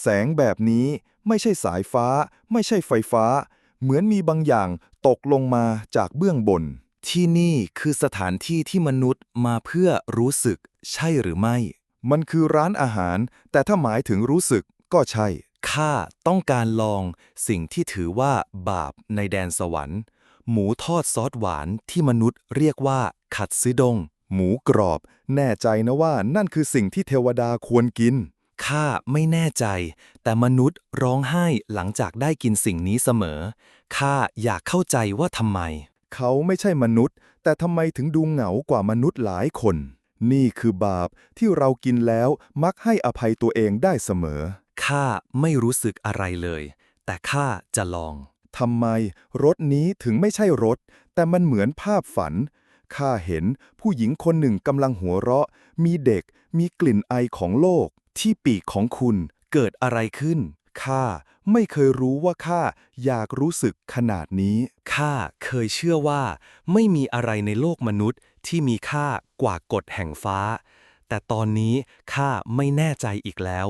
แสงแบบนี้ไม่ใช่สายฟ้า ไม่ใช่ไฟฟ้า เหมือนมีบางอย่างตกลงมาจากเบื้องบน ที่นี่คือสถานที่ที่มนุษย์มาเพื่อรู้สึก ใช่หรือไม่ มันคือร้านอาหาร แต่ถ้าหมายถึงรู้สึกก็ใช่ ข้าต้องการลองสิ่งที่ถือว่าบาปในแดนสวรรค์ หมูทอดซอสหวานที่มนุษย์เรียกว่าขัดซึดง หมูกรอบ แน่ใจนะว่านั่นคือสิ่งที่เทวดาควรกิน ข้าไม่แน่ใจ แต่มนุษย์ร้องไห้หลังจากได้กินสิ่งนี้เสมอ ข้าอยากเข้าใจว่าทำไม เขาไม่ใช่มนุษย์ แต่ทำไมถึงดูเหงากว่ามนุษย์หลายคน นี่คือบาปที่เรากินแล้วมักให้อภัยตัวเองได้เสมอ ข้าไม่รู้สึกอะไรเลย แต่ข้าจะลอง ทำไมรถนี้ถึงไม่ใช่รถ แต่มันเหมือนภาพฝันข้าเห็นผู้หญิงคนหนึ่งกำลังหัวเราะ มีเด็ก มีกลิ่นไอของโลก ที่ปีกของคุณเกิดอะไรขึ้น ข้าไม่เคยรู้ว่าข้าอยากรู้สึกขนาดนี้ ข้าเคยเชื่อว่า ไม่มีอะไรในโลกมนุษย์ที่มีค่ากว่ากฎแห่งฟ้า แต่ตอนนี้ข้าไม่แน่ใจอีกแล้ว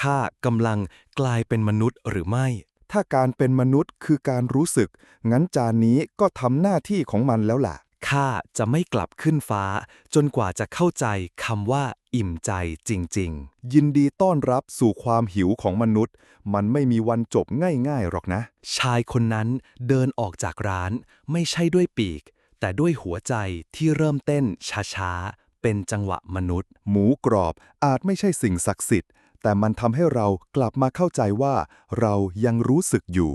ข้ากำลังกลายเป็นมนุษย์หรือไม่ ถ้าการเป็นมนุษย์คือการรู้สึก งั้นจานนี้ก็ทำหน้าที่ของมันแล้วล่ะ ข้าจะไม่กลับขึ้นฟ้า จนกว่าจะเข้าใจคำว่า อิ่มใจจริงๆ ยินดีต้อนรับสู่ความหิวของมนุษย์ มันไม่มีวันจบง่ายๆหรอกนะ ชายคนนั้นเดินออกจากร้าน ไม่ใช่ด้วยปีก แต่ด้วยหัวใจที่เริ่มเต้นช้าๆ เป็นจังหวะมนุษย์ หมูกรอบอาจไม่ใช่สิ่งศักดิ์สิทธิ์ แต่มันทำให้เรากลับมาเข้าใจว่า เรายังรู้สึกอยู่